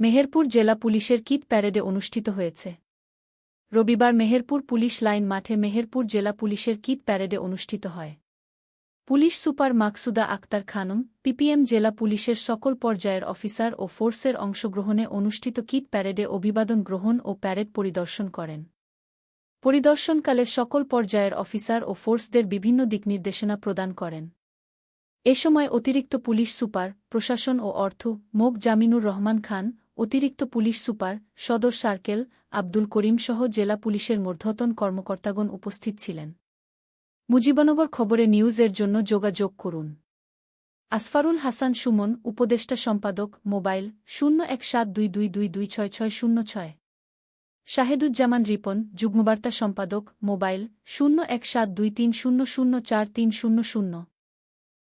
মেহেরপুর জেলা পুলিশের কিট প্যারেডে অনুষ্ঠিত হয়েছে। রবিবার মেহেরপুর পুলিশ লাইন মাঠে মেহেরপুর জেলা পুলিশের কিট প্যারেডে অনুষ্ঠিত হয়। Police super Maksuda Akter Khanam, P P M জেলা পুলিশের সকল পর্যায়ের অফিসার ও ফোর্সের অংশগ্রহণে অনুষ্ঠিত কিট প্যারেডে অভিবাদন গ্রহণ ও প্যারেড পরিদর্শন করেন। পরিদর্শনকালে সকল পর্যায়ের অফিসার ও ফোর্সদের বিভিন্ন দিক নির্দেশনা প্রদান করেন। এ সময় অতিরিক্ত পুলিশ সুপার, প্রশাসন ও অর্থ মোক জামিনুর রহমান খান অতিরিক্ত পুলিশ সুপার সদর সার্কেল, আব্দুল করিম সহ জেলা পুলিশের মূর্ধতন কর্মকর্তাগণ উপস্থিত ছিলেন। মুজিবনগর খবরে নিউজের জন্য যোগাযোগ করুন। আসফারুল হাসান সুমন, উপদেষ্টা সম্পাদক, মোবাইল শূন্য এক সাত দুই দুই দুই দুই ছয় ছয় শূন্য ছয়। শাহেদুজ্জামান রিপন, যুগ্মবার্তা সম্পাদক, মোবাইল শূন্য এক সাত দুই তিন শূন্য শূন্য চার তিন শূন্য শূন্য।